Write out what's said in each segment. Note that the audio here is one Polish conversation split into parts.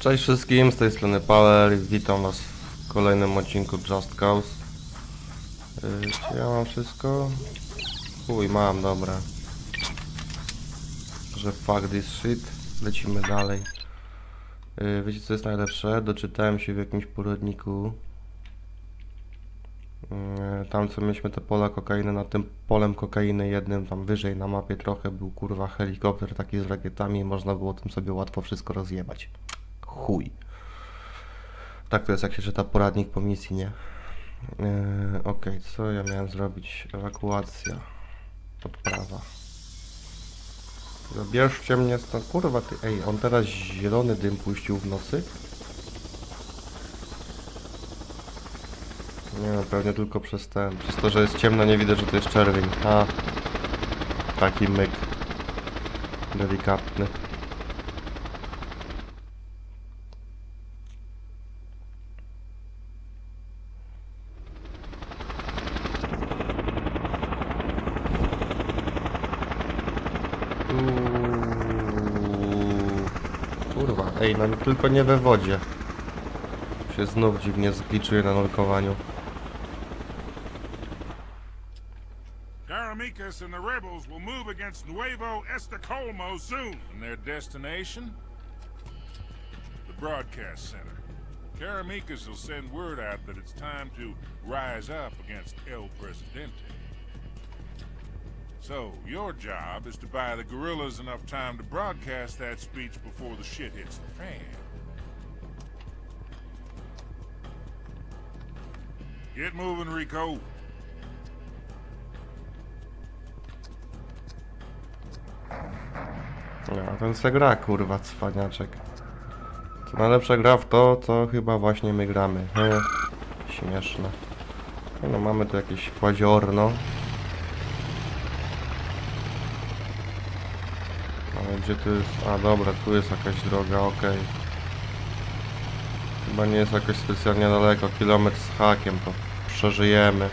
Cześć wszystkim, z tej strony Paweł, witam was w kolejnym odcinku Just Cause. Czy ja mam wszystko? Uj, mam, dobra. Że fuck this shit, lecimy dalej. Yy, wiecie co jest najlepsze? Doczytałem się w jakimś poradniku. Yy, tam co mieliśmy te pola kokainy, nad tym polem kokainy jednym tam wyżej na mapie trochę był kurwa helikopter taki z rakietami i można było tym sobie łatwo wszystko rozjebać. Chuj. Tak to jest jak się czyta poradnik po misji, nie? Yy, Okej, co ja miałem zrobić? Ewakuacja. Odprawa. Zabierzcie mnie stąd. Kurwa ty. Ej, on teraz zielony dym puścił w nocy? Nie no, pewnie tylko przez ten. Przez to, że jest ciemno, nie widać, że to jest czerwień. A. Taki myk. Delikatny. Uuu. Kurwa, ej, no tylko nie we wodzie. Się znów dziwnie zgliczuje na nurkowaniu. Karamikas and the rebels will move against Nuevo Estocolmo soon. And their destination? The broadcast center. Karamikas will send word out that it's time to rise up against El Presidente. So, your job is to buy the guerrillas enough time to broadcast that speech before the shit hits the fan. Get moving, Rico. Ja, ten se gra, kurwa, cwaniaczek. Co najlepsze gra w to, co chyba właśnie my gramy. He, śmieszne. No, mamy tu jakieś kładziorno. Gdzie tu jest... A, dobra, tu jest jakaś droga, okej. Chyba nie jest jakoś specjalnie daleko, kilometr z hakiem, to przeżyjemy.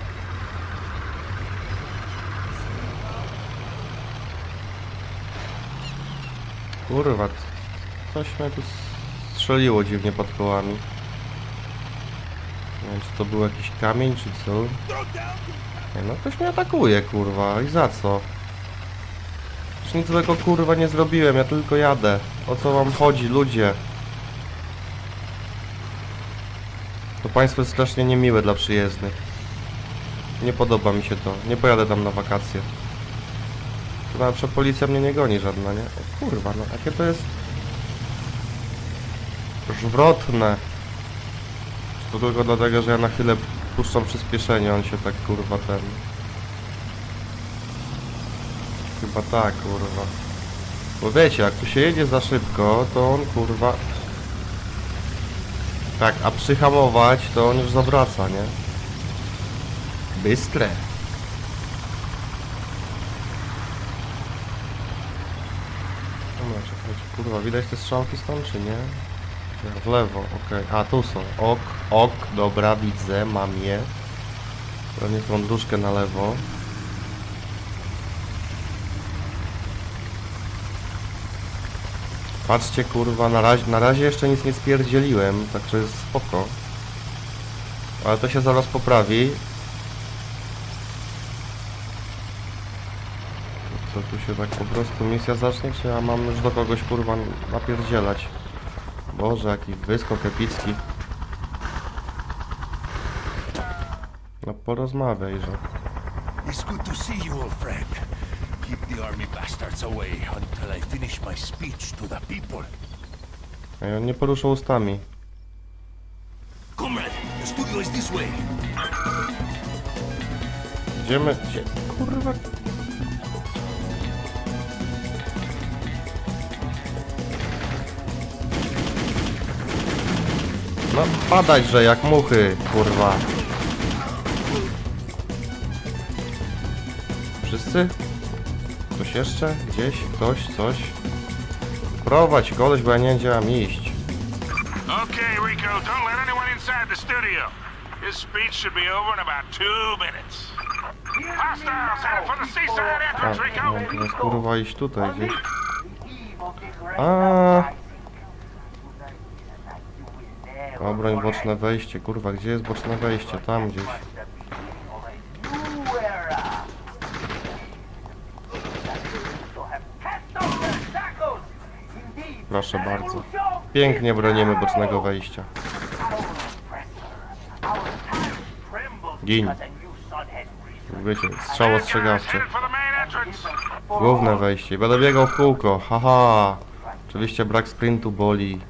Kurwa, coś mnie tu strzeliło dziwnie pod kołami. Nie wiem, czy to był jakiś kamień, czy co? Nie, no ktoś mnie atakuje, kurwa, i za co? Nic złego, kurwa, nie zrobiłem, ja tylko jadę. O co wam chodzi, ludzie? To państwo jest strasznie niemiłe dla przyjezdnych. Nie podoba mi się to, nie pojadę tam na wakacje. To nawet policja mnie nie goni żadna, nie? O kurwa, no jakie to jest... Żwrotne. To tylko dlatego, że ja na chwilę puszczam przyspieszenie, on się tak kurwa ten... Chyba tak, kurwa. Bo wiecie, jak tu się jedzie za szybko, to on kurwa... Tak, a przyhamować, to on już zawraca, nie? Bystre. Dobra, czekajcie, kurwa, widać te strzałki stąd, czy nie? W lewo, okej. A, tu są. Ok, ok, dobra, widzę, mam je. Pewnie tą dróżkę na lewo. Patrzcie, kurwa, na razie, na razie jeszcze nic nie spierdzieliłem, także jest spoko. Ale to się zaraz poprawi. Co tu się tak po prostu misja zacznie, czy ja mam już do kogoś kurwa napierdzielać? Boże, jaki wyskok epicki. No porozmawiaj, że. It's good to see you, old friend. Keep the army bastards away until I finish my speech to the people. Ej, on nie poruszył ustami. Comrade, the studio is this way. Idziemy, gdzie? Kurwa. No, padać, że jak muchy, kurwa. Wszyscy? Ktoś jeszcze? Gdzieś? Ktoś? Coś? Prowadź koleś, bo ja nie wiem, gdzie mam iść. Okay, Rico, don't let anyone inside the studio. His speech should be over in about two minutes. Hostiles, head for the seaside A, entrance, Rico! no, teraz kurwa iść tutaj gdzieś. A. Obroń boczne wejście, kurwa, gdzie jest boczne wejście? Tam gdzieś. Proszę bardzo. Pięknie bronimy bocznego wejścia. Gin. Wiecie, strzał ostrzegawczy. Główne wejście. Będę biegał w kółko. Haha. Oczywiście brak sprintu boli.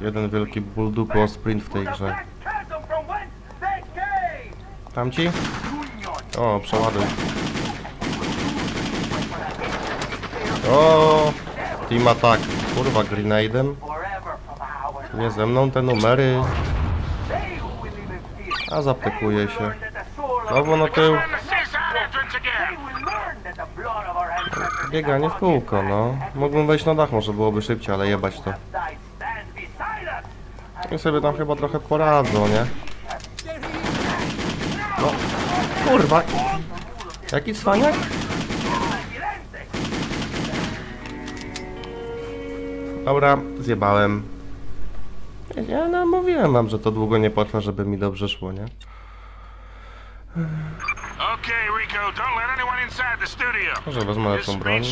Jeden wielki ból sprint w tej grze. Tamci? O, przeładuj. O, team attack. Kurwa, grenade'em. Nie ze mną te numery. A zaptekuje się. Znowu na tył. Bieganie w kółko, no. Mógłbym wejść na dach, może byłoby szybciej, ale jebać to. I sobie tam chyba trochę poradzą, nie? No, kurwa. Jaki cwaniak? Dobra, zjebałem. Ja no, mówiłem wam, że to długo nie potrwa, żeby mi dobrze szło, nie? Okay, Rico, don't let anyone inside the studio. Może wezmę lepszą broń.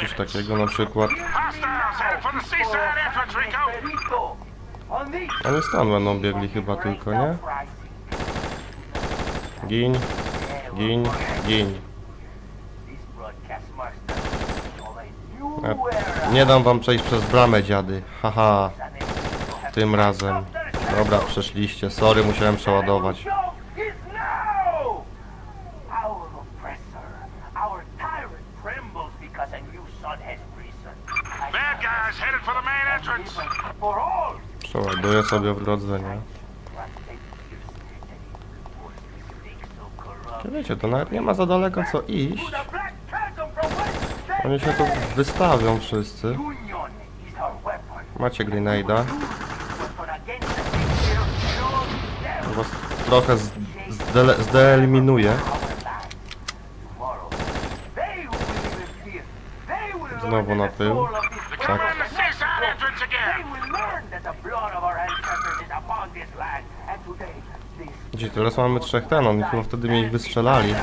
Coś takiego na przykład. Oni stąd będą biegli chyba tylko, nie? Gin, gin, gin. Ja nie dam wam przejść przez bramę, dziady. Haha, tym razem. Dobra, przeszliście. Sorry, musiałem przeładować. Przeładuję sobie w drodze, nie? Wiecie, to nawet nie ma za daleko co iść. Oni się tu wystawią wszyscy. Macie grenade'a. Was trochę z- zdele- zdeeliminuję. Znowu na tył. Again. Gdzie teraz mamy trzech ten, oni chyba wtedy mnie ich wystrzelali.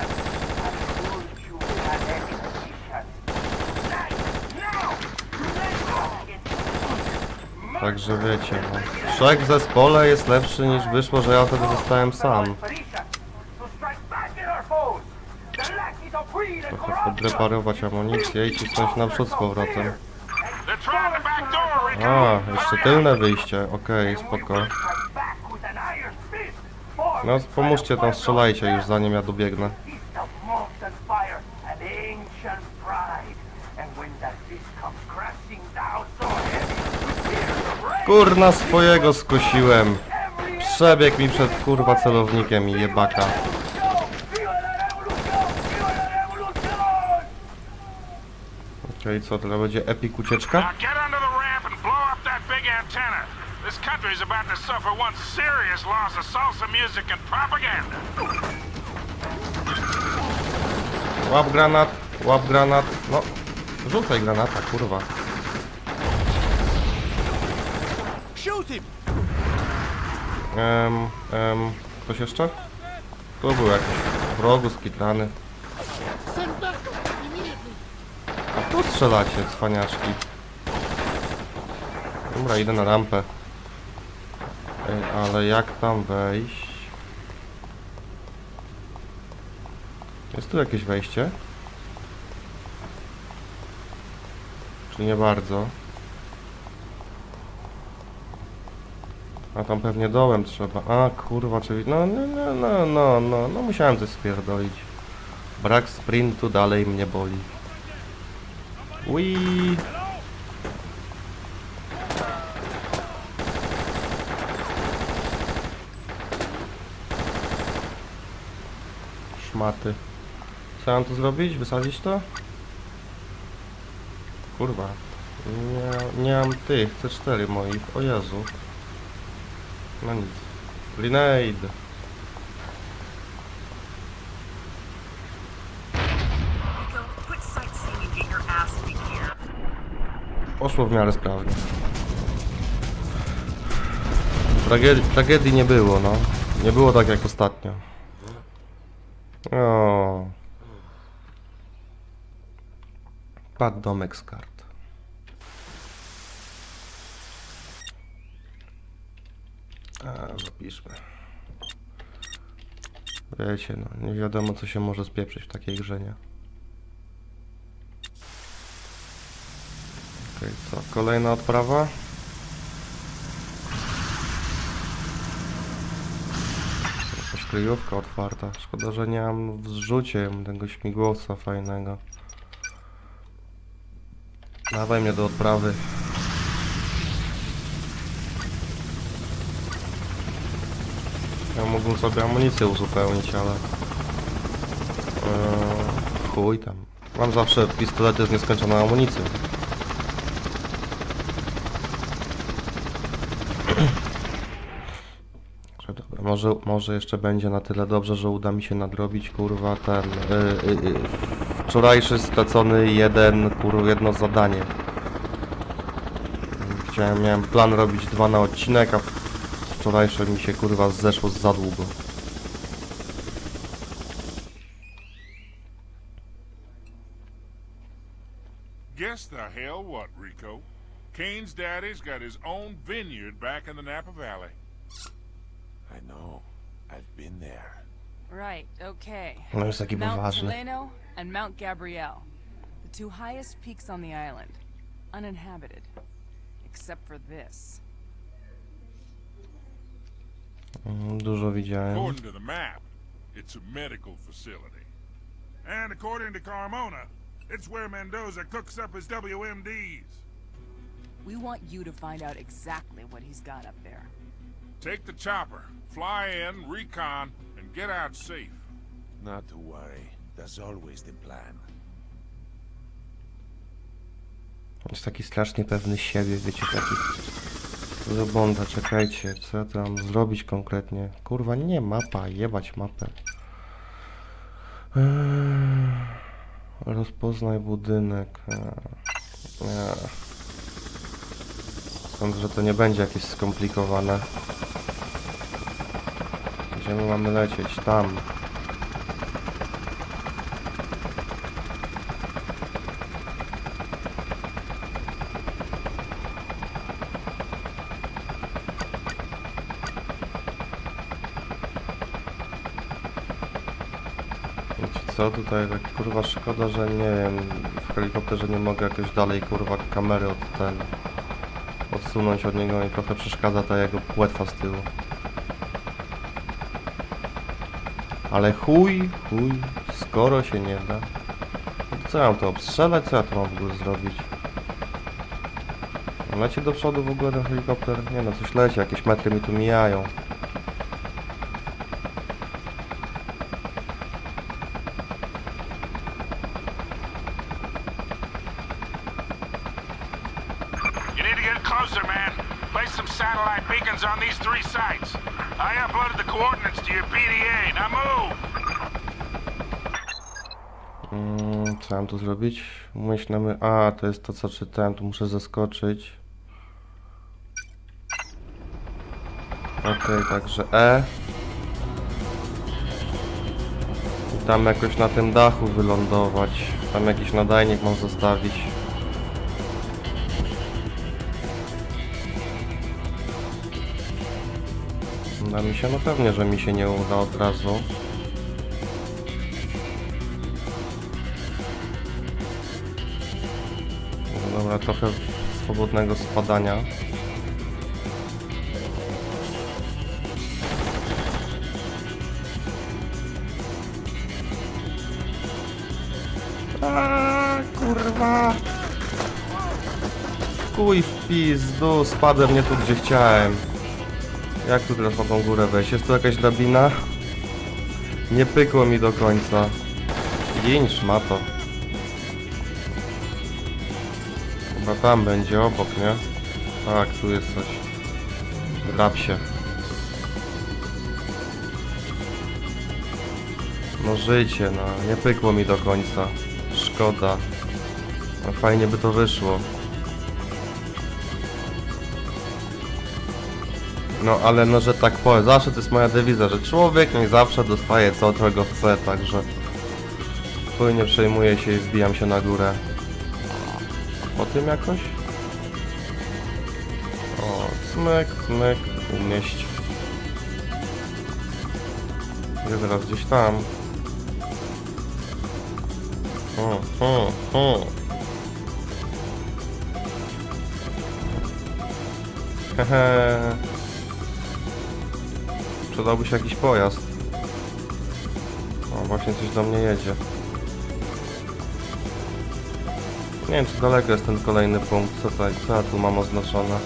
Także wiecie, no. Trzech w zespole jest lepszy niż wyszło, że ja wtedy zostałem sam. Trochę podreparować amunicję i cisnąć naprzód z powrotem. A, jeszcze tylne wyjście, okej, spoko. No pomóżcie tam, strzelajcie już zanim ja dobiegnę. Kurna swojego skusiłem. Przebiegł mi przed kurwa celownikiem i jebaka. Okej, co teraz będzie epic ucieczka? This about to suffer one serious loss of salsa music and propaganda. Łap granat, łap granat. No, rzucaj granata, kurwa. Shoot him! Em, ktoś jeszcze? Tu był jakiś w rogu skitrany. A tu strzelacie, cwaniaczki. Dobra, idę na rampę. Ej, ale jak tam wejść? Jest tu jakieś wejście? Czy nie bardzo? A tam pewnie dołem trzeba. A kurwa, czyli. No, no, no, no, no, no, no musiałem coś spierdolić. Brak sprintu dalej mnie boli. Ui. Szmaty. Co mam tu zrobić? Wysadzić to? Kurwa. Nie, nie mam tych C4 moich. O Jezu. No nic. Grenade. Poszło w miarę sprawnie. Tragedii, tragedii nie było, no. Nie było tak jak ostatnio. O. Padł domek z. A, zapiszmy. Wiecie, no, nie wiadomo co się może spieprzyć w takiej grze, nie? Okej, co? Kolejna odprawa? Kryjówka otwarta. Szkoda, że nie mam w tego śmigłowca fajnego. Dawaj mnie do odprawy. Ja mógłbym sobie amunicję uzupełnić, ale... Eee, chuj tam. Mam zawsze pistolety z nieskończoną amunicją. Dobra, może, może jeszcze będzie na tyle dobrze, że uda mi się nadrobić kurwa ten y, y, y, wczorajszy stracony jeden kurwa jedno zadanie. Chciałem, miałem plan robić dwa na odcinek, a wczorajsze mi się kurwa zeszło za długo. Guess the hell what, Rico? Kane's daddy's got his own vineyard back in the Napa Valley. I know. I've been there. Right, okay. No jest taki Mount poważny. Delano and Mount Gabrielle. The two highest peaks on the island. Uninhabited. Except for this. Mm, Dużo widziałem. According to the map, it's a medical facility. And according to Carmona, it's where Mendoza cooks up his WMDs. We want you to find out exactly what he's got up there. Take the chopper, fly in, recon, and get out safe. Not to worry. That's always the plan. Jest taki strasznie pewny siebie, wiecie, taki... Zabonda, czekajcie, co mam zrobić konkretnie? Kurwa, nie, mapa, jebać mapę. Eee, rozpoznaj budynek. Eee, nie. Sądzę, że to nie będzie jakieś skomplikowane. Gdzie my mamy lecieć? Tam. Co, tutaj tak kurwa szkoda, że nie wiem, w helikopterze nie mogę jakoś dalej kurwa kamery od ten odsunąć od niego i trochę przeszkadza ta jego płetwa z tyłu. Ale chuj, chuj, skoro się nie da. No to co ja mam to obstrzelać? Co ja to mam w ogóle zrobić? Leci do przodu w ogóle ten helikopter? Nie no, coś leci, jakieś metry mi tu mijają. You need to get closer, man. Place some satellite beacons on these three sites. I uploaded the coordinates to your PDA. Now move! Mm, co mam tu zrobić? Myślimy, a to jest to co czytałem, tu muszę zaskoczyć. Okej, także E. I tam jakoś na tym dachu wylądować. Tam jakiś nadajnik mam zostawić. Uda mi się? No pewnie, że mi się nie uda od razu. Trochę swobodnego spadania. Kurwa! Kuj w pizdu, spadłem nie tu gdzie chciałem. Jak tu teraz tą górę wejść? Jest tu jakaś drabina? Nie pykło mi do końca. Gin szmato. Chyba tam będzie obok, nie? Tak, tu jest coś. Drap się. No życie, no. Nie pykło mi do końca. Szkoda. No fajnie by to wyszło. No ale no, że tak powiem, zawsze to jest moja dewiza, że człowiek nie zawsze dostaje co, czego chce, także chuj nie przejmuję się i wbijam się na górę. Po tym jakoś? O, smyk, smyk, umieść. Jest teraz gdzieś tam. O, o, o. Hehe. Przydałby się jakiś pojazd. O, właśnie coś do mnie jedzie. Nie wiem, czy daleko jest ten kolejny punkt. Co, tutaj, co ja tu mam oznaczone?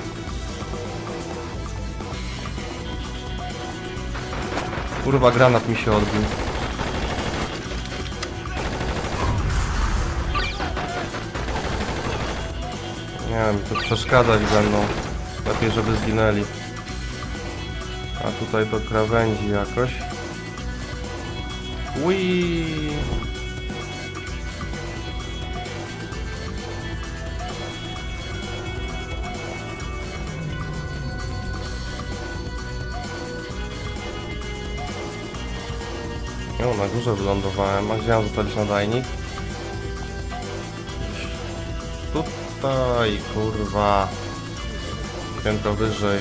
Kurwa, granat mi się odbił. Nie wiem, to przeszkadzać będą. Lepiej, żeby zginęli. A tutaj do krawędzi jakoś. Wii. Górze wylądowałem. A gdzie mam nadajnik? Tutaj, kurwa. Piętro wyżej.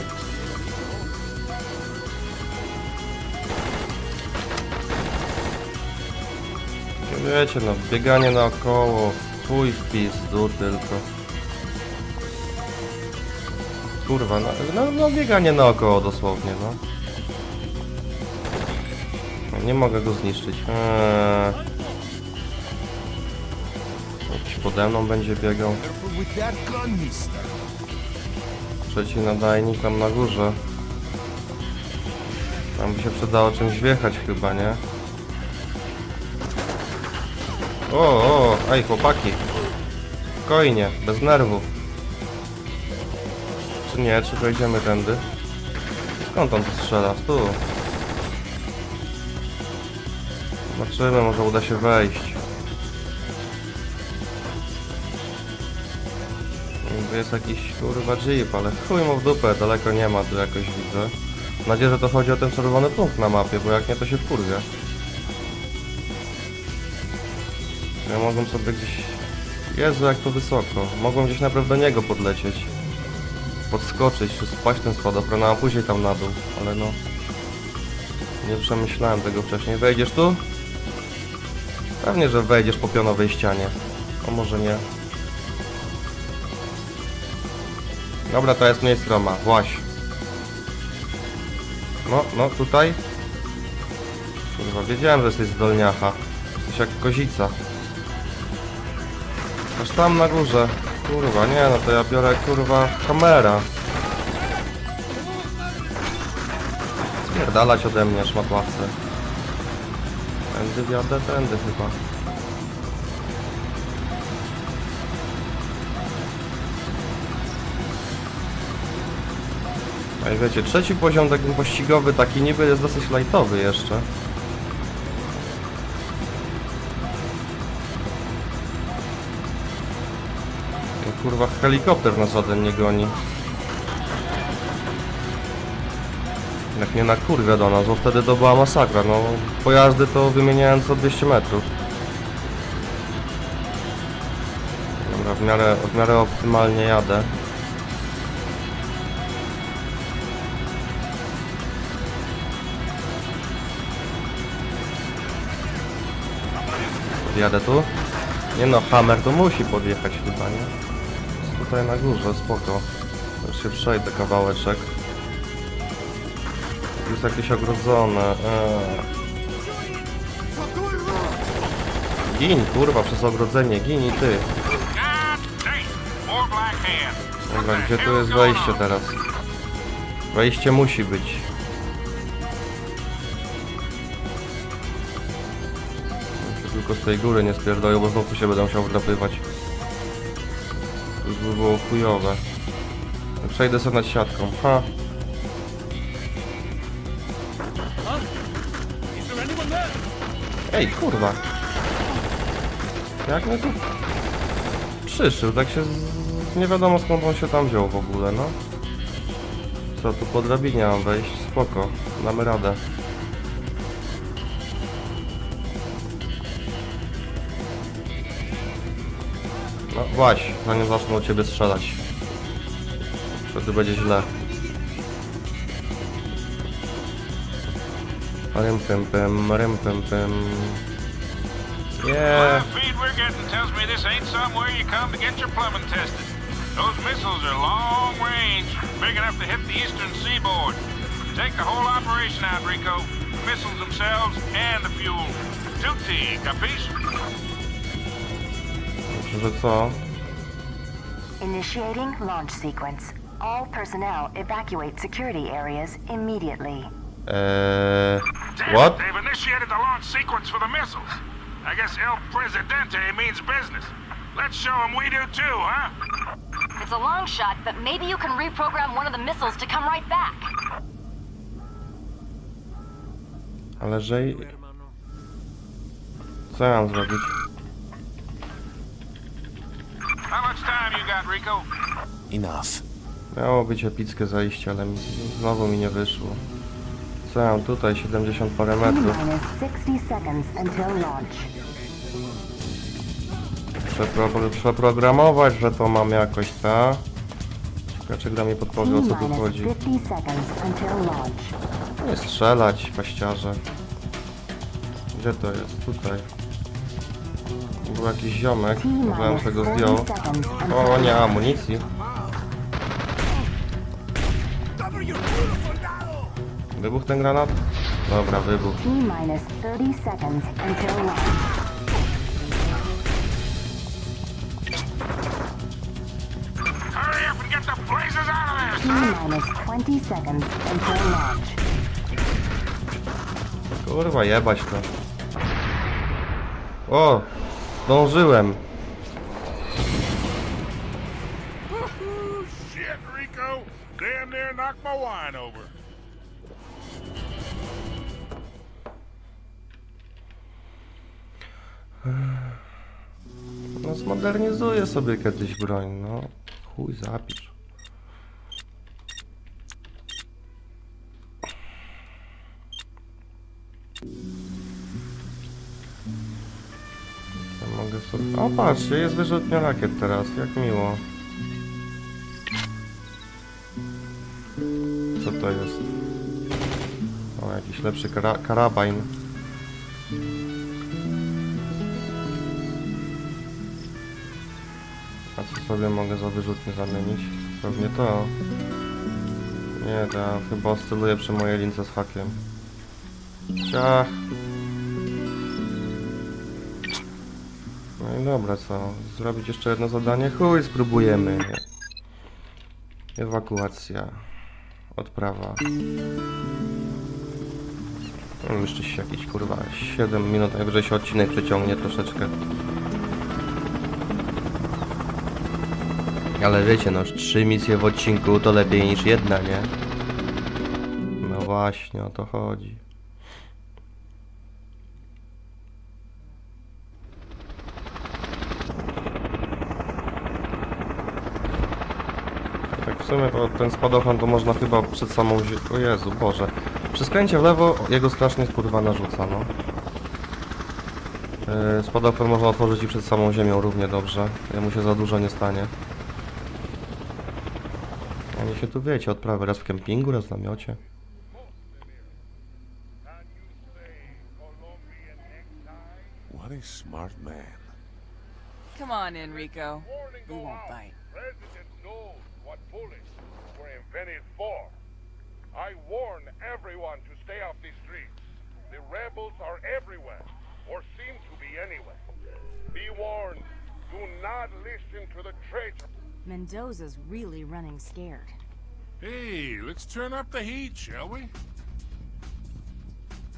Wiecie no, bieganie naokoło, chuj w pizdu tylko. Kurwa, no, no, no bieganie naokoło dosłownie, no. Nie mogę go zniszczyć. Eee. Pode mną będzie biegał. Trzeci nadajnik tam na górze. Tam by się przydało czymś wjechać chyba, nie? O, o, ej chłopaki. Spokojnie, bez nerwów. Czy nie, czy wejdziemy tędy? Skąd on tu strzela? Tu. Zobaczymy, może uda się wejść. To jest jakiś kurwa jeep, ale chuj mu w dupę, daleko nie ma, tu jakoś widzę. Mam nadzieję, że to chodzi o ten czerwony punkt na mapie, bo jak nie to się wkurwia. Ja mogłem sobie gdzieś... Jezu, jak to wysoko. Mogłem gdzieś naprawdę do niego podlecieć. Podskoczyć, czy spaść ten spadochron, a później tam na dół, ale no... Nie przemyślałem tego wcześniej. Wejdziesz tu? Pewnie, że wejdziesz po pionowej ścianie. A może nie. Dobra, to jest mniej stroma. Właś. No, no, tutaj. Kurwa, wiedziałem, że jesteś zdolniacha. Jesteś jak kozica. Aż tam na górze. Kurwa, nie, no to ja biorę, kurwa, kamera. Spierdalać ode mnie, szmatławce. Tędy wiadę, tędy chyba. A i wiecie, trzeci poziom taki pościgowy, taki niby jest dosyć lightowy jeszcze. Kurwa, helikopter nas ode mnie goni. Jak nie na kurwę do nas, bo wtedy to była masakra, no. Pojazdy to wymieniałem co 200 metrów. Dobra, w miarę, w miarę optymalnie jadę. Podjadę tu? Nie no, Hammer to musi podjechać chyba, nie? Jest tutaj na górze, spoko. Już się przejdę kawałeczek. Jest jakieś ogrodzone. Eee. Gin, kurwa, przez ogrodzenie, gin i ty. Dobra, gdzie tu jest wejście teraz? Wejście musi być. Tylko z tej góry nie spierdolę, bo znowu się będę musiał wdrapywać. To by było chujowe. Przejdę sobie nad siatką. Ha. Ej, kurwa. Jak mnie tu przyszył, tak się z... nie wiadomo skąd on się tam wziął w ogóle, no. Co, tu po drabinie mam wejść? Spoko, damy radę. No właśnie, zanim zacznę u ciebie strzelać. Wtedy będzie źle. Rym pym pym, rym pym pym. Yeah. the feed we're getting tells me this ain't somewhere you come to get your plumbing tested. Those missiles are long range, big enough to hit the eastern seaboard. Take the whole operation out, Rico. The missiles themselves and the fuel. Tutti, capiche? Że co? Initiating launch sequence. All personnel evacuate security areas immediately. Eee... What? they've initiated the launch sequence for the missiles. I guess El Presidente means business. Let's show them we do too, huh? It's a long shot, but maybe you can reprogram one of the missiles to come right back. Ale że... Co ja mam zrobić? How much time you got, Rico? Enough. Miało być epickie zajście, ale mi, znowu mi nie wyszło. Mam tutaj? 70 parę metrów. minus 60 seconds until launch. Przepro przeprogramować, że to mam jakoś, ta? Ciekawe, czy gra mi podpowie o co tu chodzi. 50 seconds until launch. Nie strzelać, paściarze. Gdzie to jest? Tutaj. Był jakiś ziomek, minus tego 40 zdjął. O, nie, amunicji. 20 seconds until launch. Kurwa, jebać to. O! Zdążyłem. Shit, Rico! Damn near knocked my wine over. Zmodernizuję sobie kiedyś broń, no. Chuj, zapisz. Ja mogę sobie... O, patrzcie, jest wyrzutnia rakiet teraz, jak miło. Co to jest? O, jakiś lepszy kara karabin. A co sobie mogę za wyrzutnie zamienić? Pewnie to. Nie, to ja chyba oscyluję przy mojej lince z hakiem. Ciach. No i dobra, co? Zrobić jeszcze jedno zadanie? Chuj, spróbujemy. Ewakuacja. Odprawa. No, jeszcze się jakiś kurwa 7 minut, najwyżej się odcinek przeciągnie troszeczkę. Ale wiecie, no, trzy misje w odcinku to lepiej niż jedna, nie? No właśnie, o to chodzi. Tak w sumie to ten spadochron to można chyba przed samą. O Jezu, Boże. Przy skręcie w lewo jego strasznie kurwa narzuca, no. Yy, spadochron można otworzyć i przed samą ziemią równie dobrze. Jemu się za dużo nie stanie. Się tu wiecie, odprawy raz w kempingu, raz w namiocie. What a smart man. Come on, Enrico. We won't bite. President knows what bullets were invented for. I warn everyone to stay off the streets. The rebels are everywhere, or seem to be anyway. Be warned, do not listen to the traitor. Mendoza's really running scared. Hey, let's turn up the heat, shall we?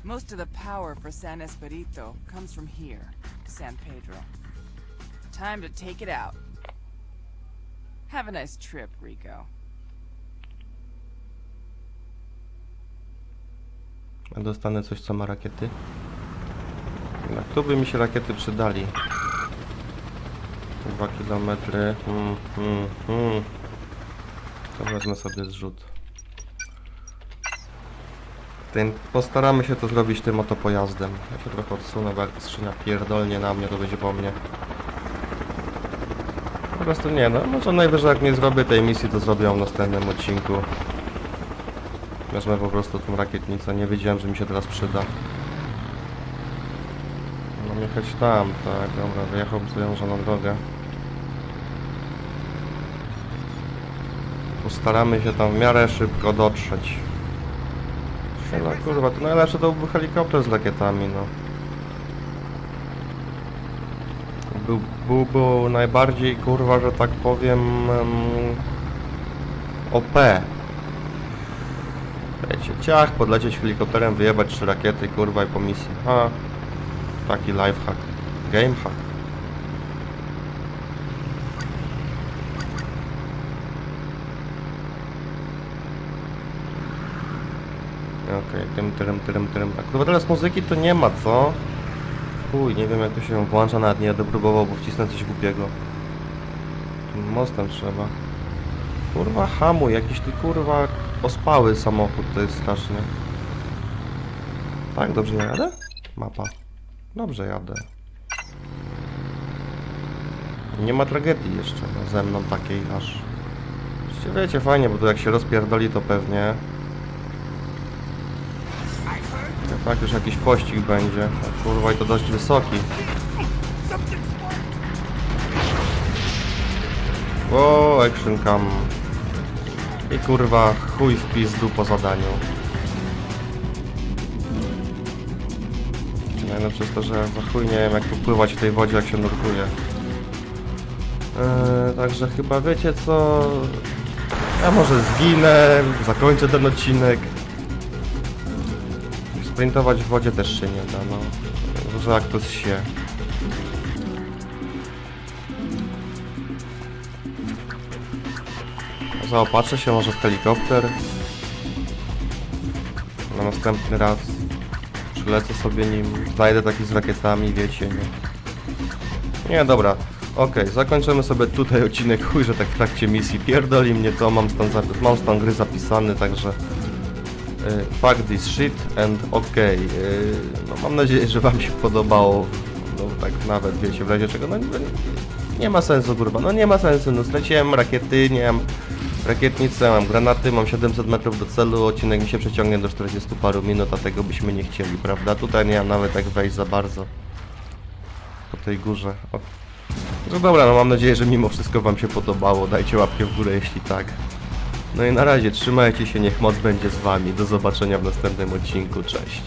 Most of the power for San Esperito comes from here, San Pedro. Time to take it out. Have a nice trip, Rico. A dostanę coś, co ma rakiety? Na tu by mi się rakiety przydali. Dwa kilometry. Mm, mm, mm. To wezmę sobie zrzut. Tym, postaramy się to zrobić tym oto pojazdem. Ja się trochę odsunę, bo jak skrzynia pierdolnie na mnie, to będzie po mnie. Po prostu nie, no może najwyżej jak nie zrobię tej misji, to zrobię ją w następnym odcinku. Wezmę po prostu tą rakietnicę, nie wiedziałem, że mi się teraz przyda. Mam jechać tam, tak, dobra, wyjechał sobie może na drogę. Postaramy się tam w miarę szybko dotrzeć. No kurwa, to najlepsze to byłby helikopter z rakietami, no. Był, był, był najbardziej, kurwa, że tak powiem, em, OP. Wiecie, ciach, podlecieć helikopterem, wyjebać trzy rakiety, kurwa, i po misji. A, taki lifehack. Gamehack. Okej, tym, tym, tym, tym. Kurwa teraz muzyki to nie ma, co? Chuj, nie wiem jak to się włącza, nawet nie będę próbował, bo wcisnę coś głupiego. Tym mostem trzeba. Kurwa hamuj, jakiś ty kurwa ospały samochód, to jest strasznie. Tak, dobrze jadę? Mapa. Dobrze jadę. Nie ma tragedii jeszcze no, ze mną takiej aż. Wiecie, fajnie, bo to jak się rozpierdoli to pewnie. No tak, już jakiś pościg będzie. A kurwa i to dość wysoki. O, action cam. I kurwa, chuj w pizdu po zadaniu. Najlepsze jest to, że za chuj nie wiem jak tu pływać w tej wodzie jak się nurkuje. Eee, także chyba wiecie co... Ja może zginę, zakończę ten odcinek. Sprintować w wodzie też się nie da, no. To się. Zaopatrzę się może w helikopter. Na następny raz przylecę sobie nim, znajdę taki z rakietami, wiecie, nie. Nie, dobra. Okej, zakończymy sobie tutaj odcinek, chuj, że tak w trakcie misji pierdoli mnie to, mam stan, mam stan gry zapisany, także fuck this shit and okej. y, no mam nadzieję, że wam się podobało, no tak nawet wiecie, w razie czego, no nie, nie ma sensu kurwa, no nie ma sensu, no straciłem rakiety, nie mam rakietnicę, mam granaty, mam 700 metrów do celu, odcinek mi się przeciągnie do 40 paru minut, a tego byśmy nie chcieli, prawda? Tutaj nie mam nawet jak wejść za bardzo po tej górze. O. No dobra, no mam nadzieję, że mimo wszystko wam się podobało, dajcie łapkę w górę jeśli tak. No i na razie, trzymajcie się, niech moc będzie z wami, do zobaczenia w następnym odcinku, cześć.